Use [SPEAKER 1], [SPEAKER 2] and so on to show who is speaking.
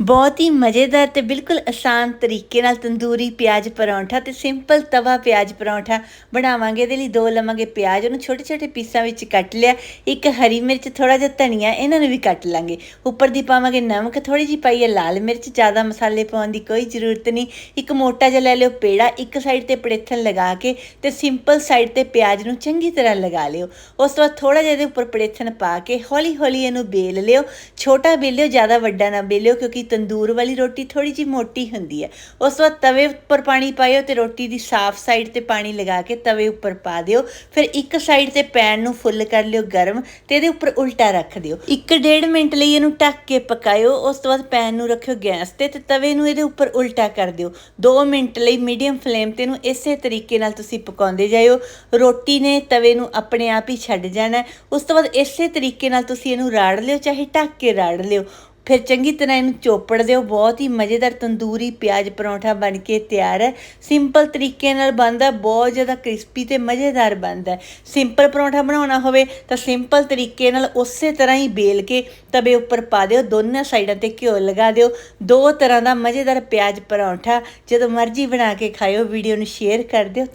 [SPEAKER 1] ਬਹੁਤ ਹੀ ਮਜ਼ੇਦਾਰ ਤੇ ਬਿਲਕੁਲ ਆਸਾਨ ਤਰੀਕੇ ਨਾਲ ਤੰਦੂਰੀ ਪਿਆਜ਼ ਪਰੌਂਠਾ ਤੇ ਸਿੰਪਲ ਤਵਾ ਪਿਆਜ਼ ਪਰੌਂਠਾ ਬਣਾਵਾਂਗੇ। ਇਹਦੇ ਲਈ ਦੋ ਲਵਾਂਗੇ ਪਿਆਜ਼, ਉਹਨੂੰ ਛੋਟੇ ਛੋਟੇ ਪੀਸਾਂ ਵਿੱਚ ਕੱਟ ਲਿਆ। ਇੱਕ ਹਰੀ ਮਿਰਚ ਥੋੜਾ ਜਿਹਾ ਧਨੀਆ, ਇਹਨਾਂ ਨੂੰ ਵੀ ਕੱਟ ਲਾਂਗੇ। ਉੱਪਰ ਦੀ ਪਾਵਾਂਗੇ ਨਮਕ ਥੋੜੀ ਜਿਹੀ ਪਾਈਏ ਲਾਲ ਮਿਰਚ, ਜ਼ਿਆਦਾ ਮਸਾਲੇ ਪਾਉਣ ਦੀ ਕੋਈ ਜ਼ਰੂਰਤ ਨਹੀਂ। ਇੱਕ ਮੋਟਾ ਜਿਹਾ ਲੈ ਲਿਓ ਪੇੜਾ, ਇੱਕ ਸਾਈਡ ਤੇ ਪੜੇਥਨ ਲਗਾ ਕੇ ਤੇ ਸਿੰਪਲ ਸਾਈਡ ਤੇ ਪਿਆਜ਼ ਨੂੰ ਚੰਗੀ ਤਰ੍ਹਾਂ ਲਗਾ ਲਿਓ। ਉਸ ਤੋਂ ਬਾਅਦ ਥੋੜਾ ਜਿਹਾ ਇਹਦੇ ਉੱਪਰ ਪੜੇਥਨ ਪਾ ਕੇ ਹੌਲੀ ਹੌਲੀ ਇਹਨੂੰ ਬੇਲ ਲਿਓ। ਛੋਟਾ ਬੇਲਿਓ, ਜ਼ਿਆਦਾ ਵੱਡਾ ਨਾ ਬੇਲਿਓ, ਕਿਉਂਕਿ ਤੰਦੂਰ ਵਾਲੀ ਰੋਟੀ ਥੋੜੀ ਜਿਹੀ ਮੋਟੀ ਹੁੰਦੀ ਹੈ। ਉਸ ਤੋਂ ਬਾਅਦ ਤਵੇ ਉੱਪਰ ਪਾਣੀ ਪਾਇਓ ਤੇ ਰੋਟੀ ਦੀ ਸਾਫ਼ ਸਾਈਡ ਤੇ ਪਾਣੀ ਲਗਾ ਕੇ ਤਵੇ ਉੱਪਰ ਪਾ ਦਿਓ। ਫਿਰ ਇੱਕ ਸਾਈਡ ਤੇ ਪੈਨ ਨੂੰ ਫੁੱਲ ਕਰ ਲਿਓ ਗਰਮ ਤੇ ਇਹਦੇ ਉੱਪਰ ਉਲਟਾ ਰੱਖ ਦਿਓ। ਇੱਕ ਡੇਢ ਮਿੰਟ ਲਈ ਇਹਨੂੰ ਢੱਕ ਕੇ ਪਕਾਇਓ। ਉਸ ਤੋਂ ਬਾਅਦ ਪੈਨ ਨੂੰ ਰੱਖਿਓ ਗੈਸ ਤੇ ਤੇ ਤਵੇ ਨੂੰ ਇਹਦੇ ਉੱਪਰ ਉਲਟਾ ਕਰ ਦਿਓ। 2 ਮਿੰਟ ਲਈ ਮੀਡੀਅਮ ਫਲੇਮ ਤੇ ਇਹਨੂੰ ਇਸੇ ਤਰੀਕੇ ਨਾਲ ਤੁਸੀਂ ਪਕਾਉਂਦੇ ਜਾਇਓ। ਰੋਟੀ ਨੇ ਤਵੇ ਨੂੰ ਆਪਣੇ ਆਪ ਹੀ ਛੱਡ ਜਾਣਾ। ਉਸ ਤੋਂ ਬਾਅਦ ਇਸੇ ਤਰੀਕੇ ਨਾਲ ਤੁਸੀਂ ਇਹਨੂੰ ਰਾੜ ਲਿਓ, ਚਾਹੇ ਢੱਕ ਕੇ ਰਾੜ ਲਿਓ। ਫਿਰ ਚੰਗੀ ਤਰ੍ਹਾਂ ਇਹਨੂੰ ਚੋਪੜ ਦਿਓ, ਬਹੁਤ ਹੀ ਮਜ਼ੇਦਾਰ ਤੰਦੂਰੀ ਪਿਆਜ਼ ਪਰੌਂਠਾ ਬਣ ਕੇ ਤਿਆਰ ਹੈ। ਸਿੰਪਲ ਤਰੀਕੇ ਨਾਲ ਬਣਦਾ, ਬਹੁਤ ਜ਼ਿਆਦਾ ਕ੍ਰਿਸਪੀ ਤੇ ਮਜ਼ੇਦਾਰ ਬਣਦਾ ਸਿੰਪਲ ਪਰੌਂਠਾ ਬਣਾਉਣਾ ਹੋਵੇ ਤਾਂ ਸਿੰਪਲ ਤਰੀਕੇ ਨਾਲ ਉਸੇ ਤਰ੍ਹਾਂ ਹੀ ਬੇਲ ਕੇ ਤਵੇ ਉੱਪਰ ਪਾ ਦਿਓ, ਦੋਨਾਂ ਸਾਈਡਾਂ ਤੇ ਘਿਓ ਲਗਾ ਦਿਓ। ਦੋ ਤਰ੍ਹਾਂ ਦਾ ਮਜ਼ੇਦਾਰ ਪਿਆਜ਼ ਪਰੌਂਠਾ ਜਦੋਂ ਮਰਜ਼ੀ ਬਣਾ ਕੇ ਖਾਇਓ, ਵੀਡੀਓ ਨੂੰ ਸ਼ੇਅਰ ਕਰ ਦਿਓ।